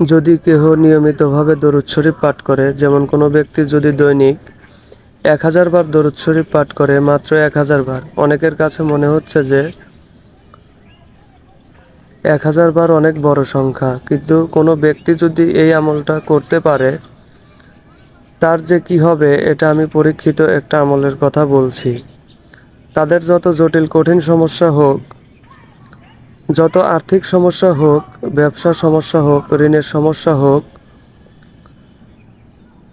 যদি কেহ নিয়মিতভাবে দরুদ শরীফ পাঠ করে, যেমন কোনো ব্যক্তি যদি দৈনিক এক হাজার বার দরুদ শরীফ পাঠ করে, মাত্র এক হাজার বার। অনেকের কাছে মনে হচ্ছে যে এক হাজার বার অনেক বড় সংখ্যা, কিন্তু কোনো ব্যক্তি যদি এই আমলটা করতে পারে, তার যে কি হবে, এটা আমি পরীক্ষিত একটা আমলের কথা বলছি। তাদের যত জটিল, কঠিন সমস্যা হোক যত আর্থিক সমস্যা হোক ব্যবসা সমস্যা হোক, ঋণের সমস্যা হোক,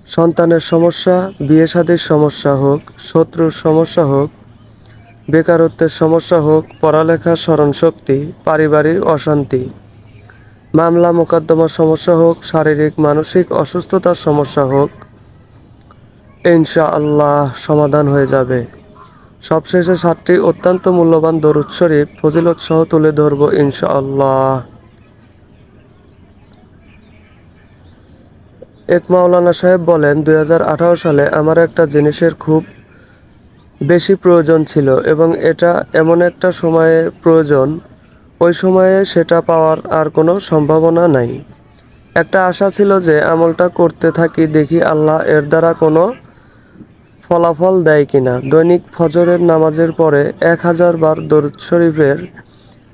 সন্তানের সমস্যা বিয়ে শাদীর সমস্যা হোক, শত্রুর সমস্যা হোক, বেকারত্বের সমস্যা হোক পড়ালেখার স্মরণশক্তি পারিবারিক অশান্তি, মামলা মোকদ্দমার সমস্যা হোক, শারীরিক, মানসিক অসুস্থতার সমস্যা হোক ইনশা আল্লাহ সমাধান হয়ে যাবে। সবশেষে সাতটি অত্যন্ত মূল্যবান দরুদ শরীফ ফজিলত সহ তুলে ধরব ইনশাআল্লাহ। এক মাওলানা সাহেব বলেন, দুই হাজার আঠারো সালে আমার একটা জিনিসের খুব বেশি প্রয়োজন ছিল এবং এটা এমন একটা সময়ে প্রয়োজন, ওই সময়ে সেটা পাওয়ার আর কোনো সম্ভাবনা নাই। একটা আশা ছিল যে আমলটা করতে থাকি, দেখি আল্লাহ এর দ্বারা কোনো ফলাফল দেয় কিনা। দৈনিক ফজরের নামাজের পরে এক হাজার বার দরুদ শরীফের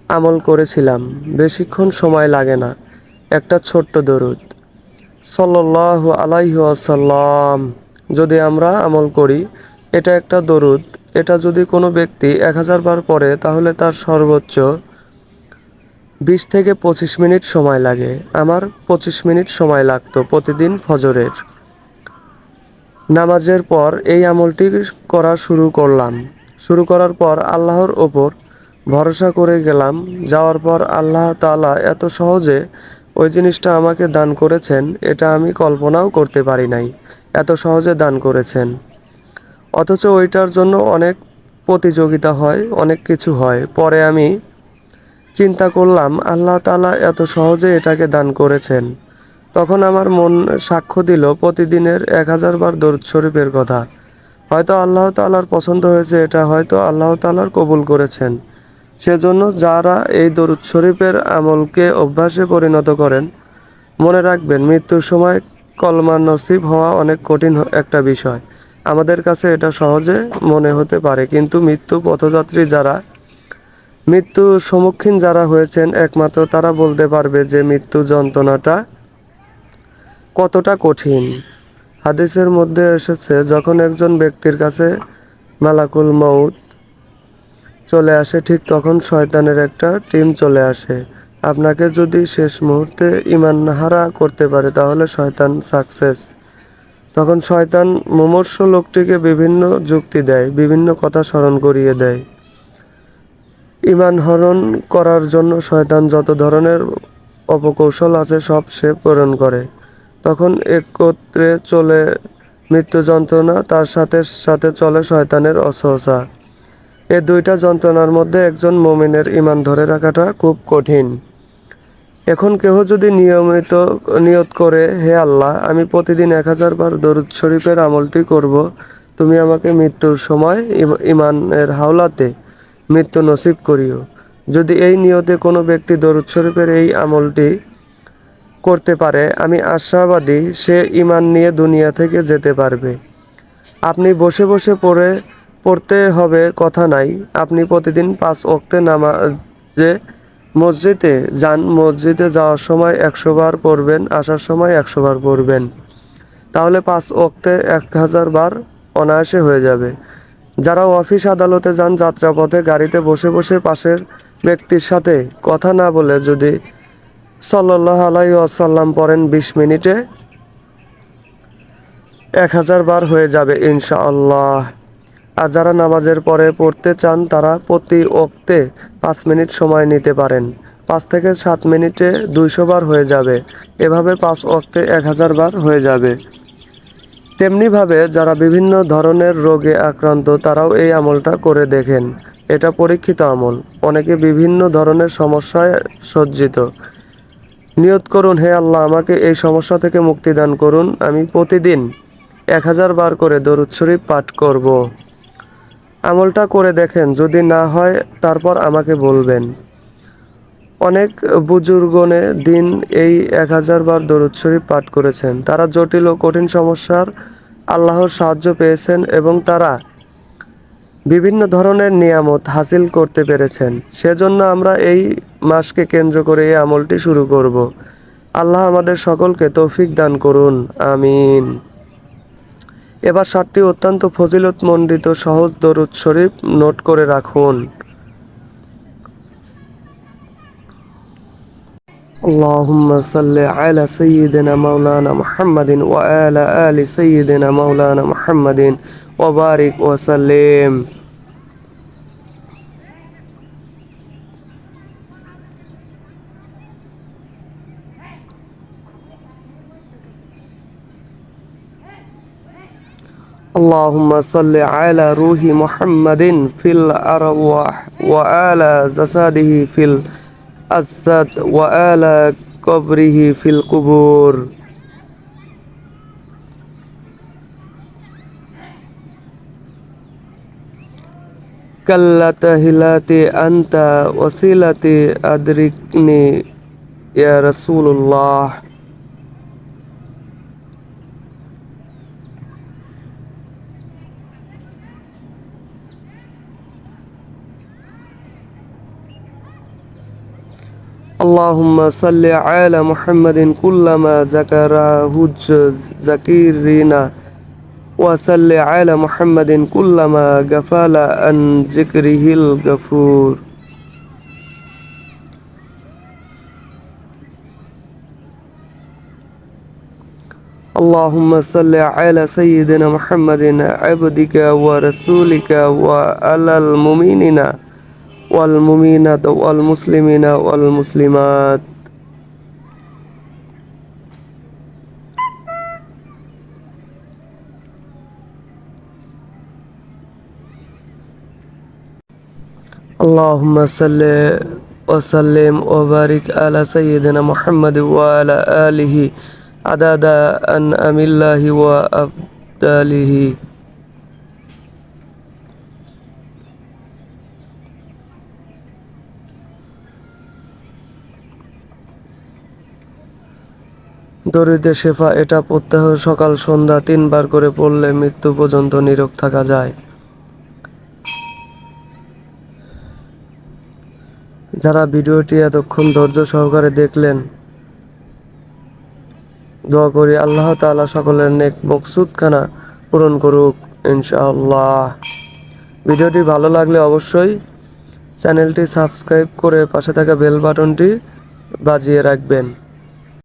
আমল করেছিলাম। বেশিক্ষণ সময় লাগে না। একটা ছোট্ট দরুদ। সাল্লাহ আলাইহি আসাল্লাম যদি আমরা আমল করি, এটা একটা দরুদ। এটা যদি কোনো ব্যক্তি এক হাজার বার পড়ে, তাহলে তার সর্বোচ্চ বিশ থেকে পঁচিশ মিনিট সময় লাগে। আমার পঁচিশ মিনিট সময় লাগতো প্রতিদিন ফজরের। নামাজের পর এই আমলটি করা শুরু করলাম। শুরু করার পর আল্লাহর ওপর ভরসা করে গেলাম। যাওয়ার পর আল্লাহ তালা এত সহজে ওই জিনিসটা আমাকে দান করেছেন, এটা আমি কল্পনাও করতে পারি নাই। এত সহজে দান করেছেন। অথচ ওইটার জন্য অনেক প্রতিযোগিতা হয়, অনেক কিছু হয়। পরে আমি চিন্তা করলাম, আল্লাহ তালা এত সহজে এটাকে দান করেছেন। তখন আমার মন সাক্ষ্য দিল, প্রতিদিনের এক হাজার বার দরুদ শরীফের কথা। হয়তো আল্লাহ তালার পছন্দ হয়েছে এটা, হয়তো আল্লাহ তালার কবুল করেছেন। সেজন্য যারা এই দরুদ শরীফের আমলকে অভ্যাসে পরিণত করেন, মনে রাখবেন মৃত্যুর সময় কলমার নসিব হওয়া অনেক কঠিন একটা বিষয়। আমাদের কাছে এটা সহজে মনে হতে পারে, কিন্তু মৃত্যু পথযাত্রী যারা মৃত্যু সম্মুখীন যারা হয়েছেন, একমাত্র তারা বলতে পারবে যে মৃত্যু যন্ত্রণাটা কতটা কঠিন। হাদিসের মধ্যে এসেছে, যখন একজন ব্যক্তির কাছে মালাকুল মৌত চলে আসে, ঠিক তখন শয়তানের একটা টিম চলে আসে। আপনাকে যদি শেষ মুহূর্তে ইমান হারা করতে পারে, তাহলে শয়তান সাকসেস। তখন শয়তান মুমূর্ষ লোকটিকে বিভিন্ন যুক্তি দেয়, বিভিন্ন কথা স্মরণ করিয়ে দেয়। ইমান হরণ করার জন্য শয়তান যত ধরনের অপকৌশল আছে, সব সে প্রেরণ করে। তখন একত্রে চলে মৃত্যু যন্ত্রণা, তার সাথে সাথে চলে শয়তানের অসহসা। এ দুইটা যন্ত্রণার মধ্যে একজন মমিনের ইমান ধরে রাখাটা খুব কঠিন। এখন কেহ যদি নিয়মিত, নিয়ত করে, হে আল্লাহ, আমি প্রতিদিন এক হাজার বার দরুদ শরীফের আমলটি করব, তুমি আমাকে মৃত্যুর সময় ইমানের হাওলাতে মৃত্যু নসিব করিও। যদি এই নিয়তে কোনো ব্যক্তি দরুদ শরীফের এই আমলটি করতে পারে, আমি আশাবাদী সে ইমান নিয়ে দুনিয়া থেকে যেতে পারবে। আপনি বসে বসে পড়ে, পড়তে হবে কথা নাই। আপনি প্রতিদিন পাঁচ অক্তে নামাজে মসজিদে যান। মসজিদে যাওয়ার সময় একশো বার পড়বেন, আসার সময় একশো বার পড়বেন। তাহলে পাঁচ অক্তে এক হাজার বার অনায়াসে হয়ে যাবে। যারা অফিস আদালতে যান, যাত্রাপথে গাড়িতে বসে বসে পাশের ব্যক্তির সাথে কথা না বলে যদি সাল্লাহ আলাই আসাল্লাম পড়েন বিশ মিনিটে, এক হাজার বার হয়ে যাবে ইনশাআল্লাহ। আর যারা নামাজের পরে পড়তে চান, তারা প্রতি ওক্তে পাঁচ মিনিট সময় নিতে পারেন। পাঁচ থেকে সাত মিনিটে দুইশো বার হয়ে যাবে। এভাবে পাঁচ ওক্তে এক হাজার বার হয়ে যাবে। তেমনিভাবে যারা বিভিন্ন ধরনের রোগে আক্রান্ত, তারাও এই আমলটা করে দেখেন। এটা পরীক্ষিত আমল। অনেকে বিভিন্ন ধরনের সমস্যায় সজ্জিত। নিয়ত করুন, হে আল্লাহ, আমাকে এই সমস্যা থেকে মুক্তি দান করুন। আমি প্রতিদিন এক হাজার বার করে দরুদ শরীফ পাঠ করব। আমলটা করে দেখেন, যদি না হয়, তারপর আমাকে বলবেন। অনেক বুজুর্গনে দিন এই এক হাজার বার দরুদ শরীফ পাঠ করেছেন। তারা জটিল ও কঠিন সমস্যার আল্লাহর সাহায্য পেয়েছেন এবং তারা বিভিন্ন ধরনের নিয়ামত হাসিল করতে পেরেছেন সেজন্য আমরা এই মাসকে কেন্দ্র করে এই আমলটি শুরু করব আল্লাহ আমাদের সকলকে তৌফিক দান করুন আমিন এবার সাতটি অত্যন্ত ফজিলতমণ্ডিত সহজ দরুদ শরীফ নোট করে রাখুন اللهم صل على سيدنا مولانا محمد وعلى آل سيدنا مولانا محمد وبارك وسلم. اللهم صل على روح محمد في الأرواح وعلى جسده في الأجساد وعلى قبره في القبور. كلا هلاتي أنت وسيلتي أدركني يا رسول الله. اللهم صل على محمد كلما ذكره ذكرنا وصل على محمد كلما غفل عن ذكره الغفور. اللهم صل على سيدنا محمد عبدك ورسولك وعلى المؤمنين والمؤمنات والمسلمين والمسلمات. اللهم صل وسلم وبارك على سيدنا محمد وعلى آله عدد أنعم الله وأفضاله দরিদ্রের শেফা এটা প্রত্যহ সকাল সন্ধ্যা তিনবার করে পড়লে মৃত্যু পর্যন্ত নীরব থাকা যায় যারা ভিডিওটি এতক্ষণ ধৈর্য সহকারে দেখলেন, দোয়া করি আল্লাহ তালা সকলের নেক মকসুদখানা পূরণ করুক, ইনশাআল্লাহ। ভিডিওটি ভালো লাগলে অবশ্যই চ্যানেলটি সাবস্ক্রাইব করে পাশে থাকা বেল বাটনটি বাজিয়ে রাখবেন।